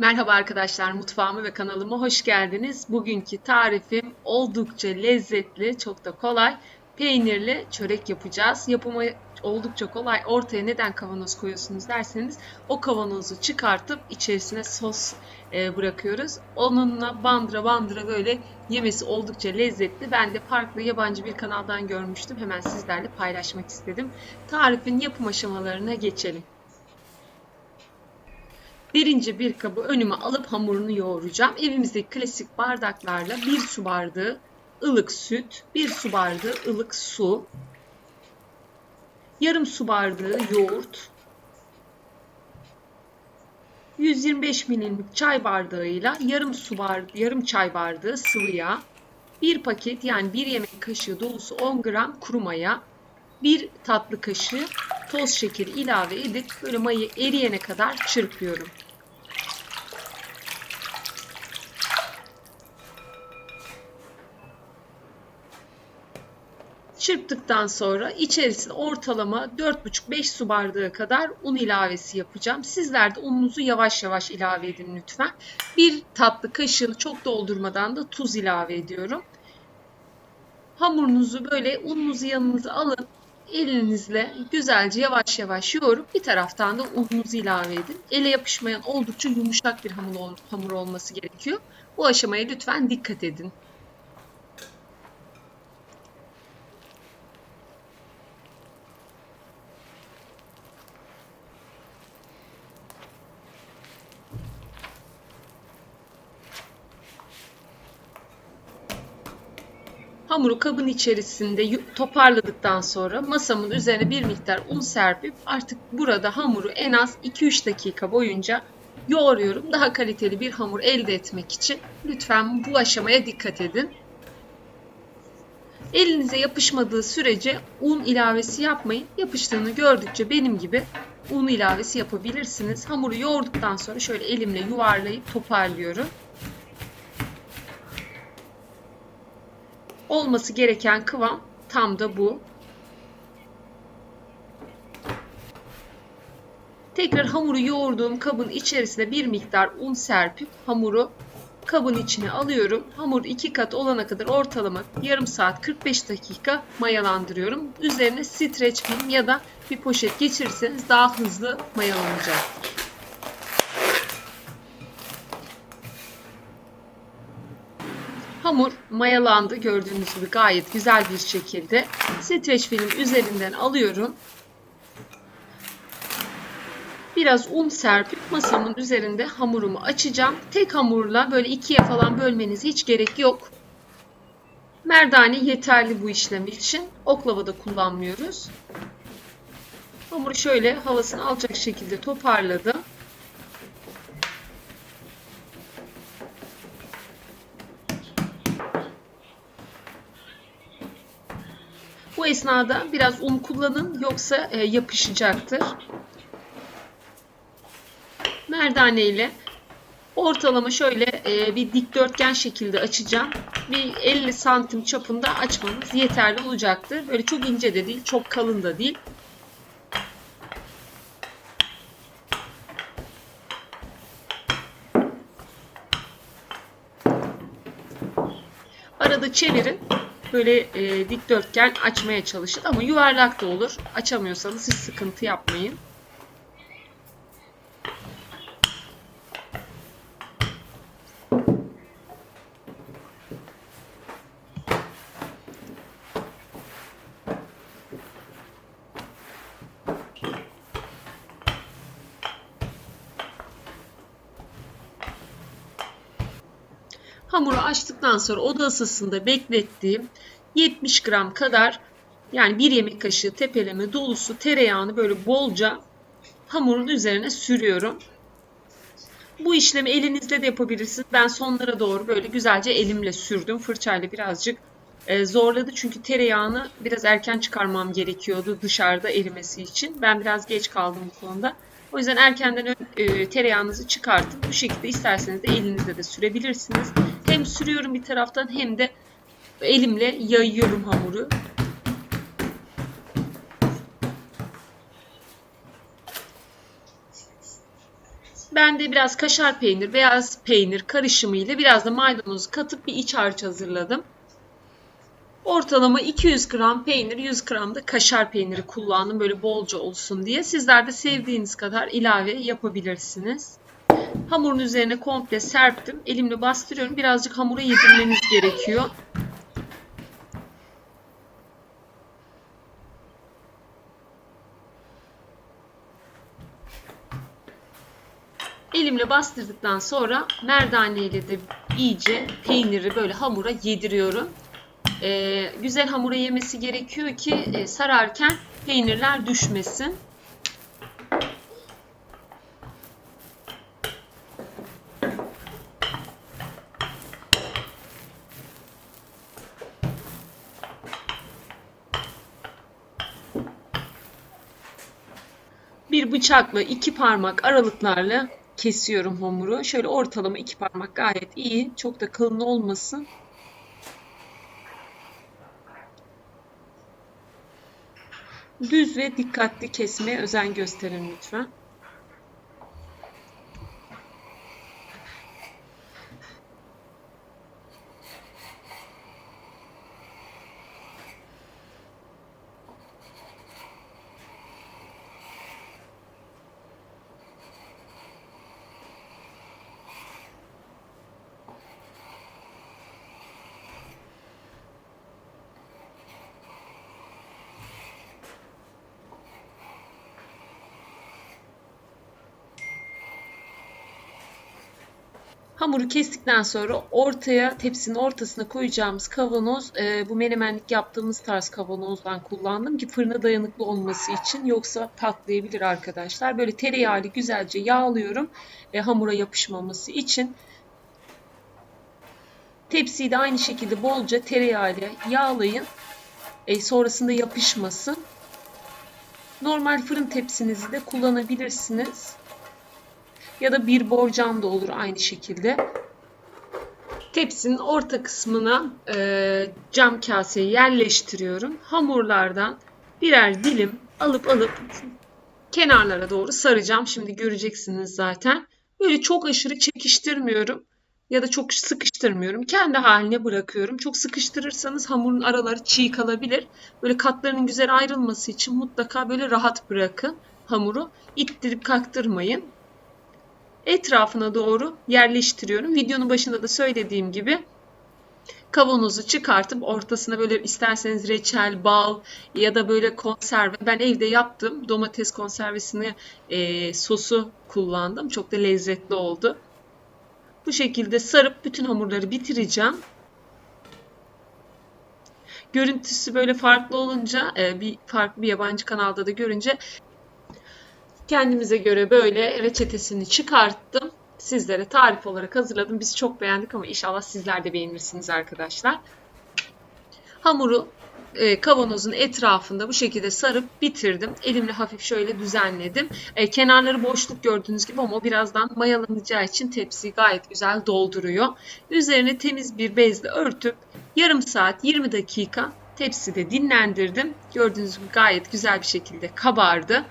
Merhaba arkadaşlar, mutfağıma ve kanalıma hoş geldiniz. Bugünkü tarifim oldukça lezzetli, çok da kolay. Peynirli çörek yapacağız. Yapımı oldukça kolay. Ortaya neden kavanoz koyuyorsunuz derseniz o kavanozu çıkartıp içerisine sos e, bırakıyoruz. Onunla bandıra bandıra böyle yemesi oldukça lezzetli. Ben de farklı yabancı bir kanaldan görmüştüm. Hemen sizlerle paylaşmak istedim. Tarifin yapım aşamalarına geçelim. Birinci bir kabı önüme alıp hamurunu yoğuracağım. Evimizdeki klasik bardaklarla bir su bardağı ılık süt, bir su bardağı ılık su, yarım su bardağı yoğurt, 125 milimlik çay bardağıyla yarım su bardağı, yarım çay bardağı sıvı yağ, bir paket yani bir yemek kaşığı dolusu 10 gram kuru maya, bir tatlı kaşığı toz şekeri ilave edip böyle mayı eriyene kadar çırpıyorum. Çırptıktan sonra içerisine ortalama 4,5-5 su bardağı kadar un ilavesi yapacağım. Sizler de ununuzu yavaş yavaş ilave edin lütfen. Bir tatlı kaşığı çok doldurmadan da tuz ilave ediyorum. Hamurunuzu böyle ununuzu yanınıza alın. Elinizle güzelce yavaş yavaş yoğurup bir taraftan da ununuzu ilave edin. Ele yapışmayan oldukça yumuşak bir hamur, hamur olması gerekiyor. Bu aşamaya lütfen dikkat edin. Hamuru kabın içerisinde toparladıktan sonra masamın üzerine bir miktar un serpip artık burada hamuru en az 2-3 dakika boyunca yoğuruyorum. Daha kaliteli bir hamur elde etmek için lütfen bu aşamaya dikkat edin. Elinize yapışmadığı sürece un ilavesi yapmayın. Yapıştığını gördükçe benim gibi un ilavesi yapabilirsiniz. Hamuru yoğurduktan sonra şöyle elimle yuvarlayıp toparlıyorum. Olması gereken kıvam tam da bu. Tekrar hamuru yoğurduğum kabın içerisine bir miktar un serpip hamuru kabın içine alıyorum. Hamur iki kat olana kadar ortalama yarım saat 45 dakika mayalandırıyorum. Üzerine streç film ya da bir poşet geçirirseniz daha hızlı mayalanacaktır. Hamur mayalandı gördüğünüz gibi gayet güzel bir şekilde. Streç film üzerinden alıyorum. Biraz un serpip masamın üzerinde hamurumu açacağım. Tek hamurla böyle ikiye falan bölmenize hiç gerek yok. Merdane yeterli bu işlem için. Oklava da kullanmıyoruz. Hamuru şöyle havasını alacak şekilde toparladım. Bu esnada biraz un kullanın yoksa e, yapışacaktır. Merdane ile ortalama şöyle e, bir dikdörtgen şekilde açacağım. Bir 50 santim çapında açmanız yeterli olacaktır. Böyle çok ince de değil, çok kalın da değil. Arada çevirin böyle e, dikdörtgen açmaya çalışın ama yuvarlak da olur. Açamıyorsanız hiç sıkıntı yapmayın. Hamuru açtıktan sonra oda ısısında beklettiğim 70 gram kadar yani bir yemek kaşığı tepeleme dolusu tereyağını böyle bolca hamurun üzerine sürüyorum. Bu işlemi elinizle de yapabilirsiniz. Ben sonlara doğru böyle güzelce elimle sürdüm. Fırçayla birazcık e, zorladı çünkü tereyağını biraz erken çıkarmam gerekiyordu dışarıda erimesi için. Ben biraz geç kaldım bu konuda. O yüzden erkenden e, tereyağınızı çıkartın. Bu şekilde isterseniz de elinizle de sürebilirsiniz. Hem sürüyorum bir taraftan hem de elimle yayıyorum hamuru. Ben de biraz kaşar peynir, beyaz peynir karışımı ile biraz da maydanoz katıp bir iç harç hazırladım. Ortalama 200 gram peynir, 100 gram da kaşar peyniri kullandım böyle bolca olsun diye. Sizler de sevdiğiniz kadar ilave yapabilirsiniz. Hamurun üzerine komple serptim. Elimle bastırıyorum. Birazcık hamura yedirmeniz gerekiyor. Elimle bastırdıktan sonra merdane ile de iyice peyniri böyle hamura yediriyorum. Ee, güzel hamura yemesi gerekiyor ki e, sararken peynirler düşmesin. Bir bıçakla iki parmak aralıklarla kesiyorum hamuru. Şöyle ortalama iki parmak gayet iyi. Çok da kalın olmasın. Düz ve dikkatli kesmeye özen gösterin lütfen. Hamuru kestikten sonra ortaya tepsinin ortasına koyacağımız kavanoz e, bu menemenlik yaptığımız tarz kavanozdan kullandım ki fırına dayanıklı olması için yoksa patlayabilir arkadaşlar. Böyle tereyağıyla güzelce yağlıyorum e, hamura yapışmaması için. Tepsiyi de aynı şekilde bolca tereyağıyla yağlayın. E, sonrasında yapışmasın. Normal fırın tepsinizi de kullanabilirsiniz ya da bir borcam da olur aynı şekilde. Tepsinin orta kısmına e, cam kaseyi yerleştiriyorum. Hamurlardan birer dilim alıp alıp kenarlara doğru saracağım. Şimdi göreceksiniz zaten. Böyle çok aşırı çekiştirmiyorum ya da çok sıkıştırmıyorum. Kendi haline bırakıyorum. Çok sıkıştırırsanız hamurun araları çiğ kalabilir. Böyle katlarının güzel ayrılması için mutlaka böyle rahat bırakın hamuru. İttirip kaktırmayın etrafına doğru yerleştiriyorum. Videonun başında da söylediğim gibi kavanozu çıkartıp ortasına böyle isterseniz reçel, bal ya da böyle konserve. Ben evde yaptım. Domates konservesini e, sosu kullandım. Çok da lezzetli oldu. Bu şekilde sarıp bütün hamurları bitireceğim. Görüntüsü böyle farklı olunca e, bir farklı bir yabancı kanalda da görünce Kendimize göre böyle reçetesini çıkarttım. Sizlere tarif olarak hazırladım. Biz çok beğendik ama inşallah sizler de beğenirsiniz arkadaşlar. Hamuru e, kavanozun etrafında bu şekilde sarıp bitirdim. Elimle hafif şöyle düzenledim. E, kenarları boşluk gördüğünüz gibi ama o birazdan mayalanacağı için tepsiyi gayet güzel dolduruyor. Üzerine temiz bir bezle örtüp yarım saat 20 dakika tepside dinlendirdim. Gördüğünüz gibi gayet güzel bir şekilde kabardı.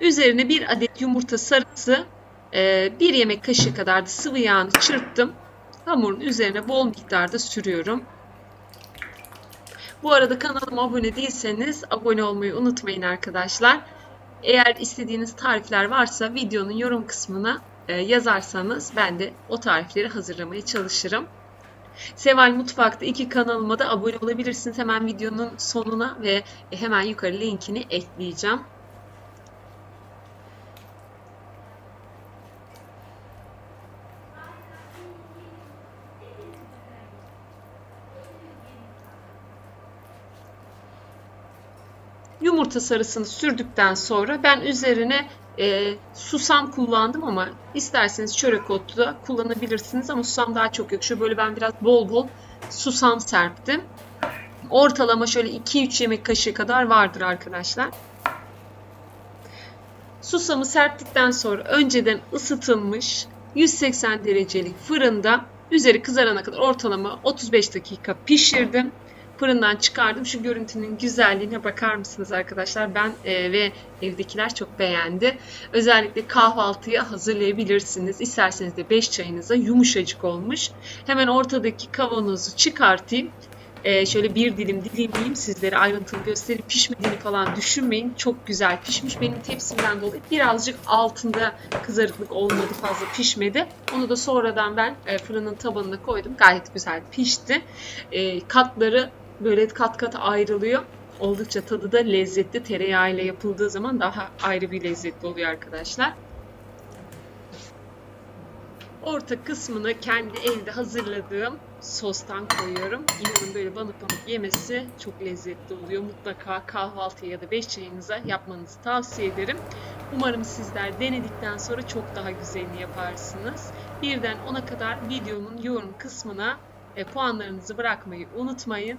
Üzerine bir adet yumurta sarısı, e, bir yemek kaşığı kadar da sıvı yağını çırptım. Hamurun üzerine bol miktarda sürüyorum. Bu arada kanalıma abone değilseniz abone olmayı unutmayın arkadaşlar. Eğer istediğiniz tarifler varsa videonun yorum kısmına e, yazarsanız ben de o tarifleri hazırlamaya çalışırım. Seval Mutfak'ta iki kanalıma da abone olabilirsiniz. Hemen videonun sonuna ve hemen yukarı linkini ekleyeceğim. Yumurta sarısını sürdükten sonra ben üzerine e, susam kullandım ama isterseniz çörek otu da kullanabilirsiniz ama susam daha çok yakışıyor. Böyle ben biraz bol bol susam serptim. Ortalama şöyle 2-3 yemek kaşığı kadar vardır arkadaşlar. Susamı serptikten sonra önceden ısıtılmış 180 derecelik fırında üzeri kızarana kadar ortalama 35 dakika pişirdim. Fırından çıkardım. Şu görüntünün güzelliğine bakar mısınız arkadaşlar? Ben e, ve evdekiler çok beğendi. Özellikle kahvaltıya hazırlayabilirsiniz. İsterseniz de 5 çayınıza yumuşacık olmuş. Hemen ortadaki kavanozu çıkartayım. Ee, şöyle bir dilim dilimleyeyim sizlere ayrıntılı gösterip pişmediğini falan düşünmeyin. Çok güzel pişmiş. Benim tepsimden dolayı birazcık altında kızarıklık olmadı fazla pişmedi. Onu da sonradan ben e, fırının tabanına koydum. Gayet güzel pişti. E, katları böyle kat kat ayrılıyor. Oldukça tadı da lezzetli. Tereyağı ile yapıldığı zaman daha ayrı bir lezzetli oluyor arkadaşlar. Orta kısmını kendi evde hazırladığım sostan koyuyorum. İnanın böyle banıp banıp yemesi çok lezzetli oluyor. Mutlaka kahvaltıya ya da beş çayınıza yapmanızı tavsiye ederim. Umarım sizler denedikten sonra çok daha güzelini yaparsınız. Birden 10'a kadar videonun yorum kısmına e, puanlarınızı bırakmayı unutmayın.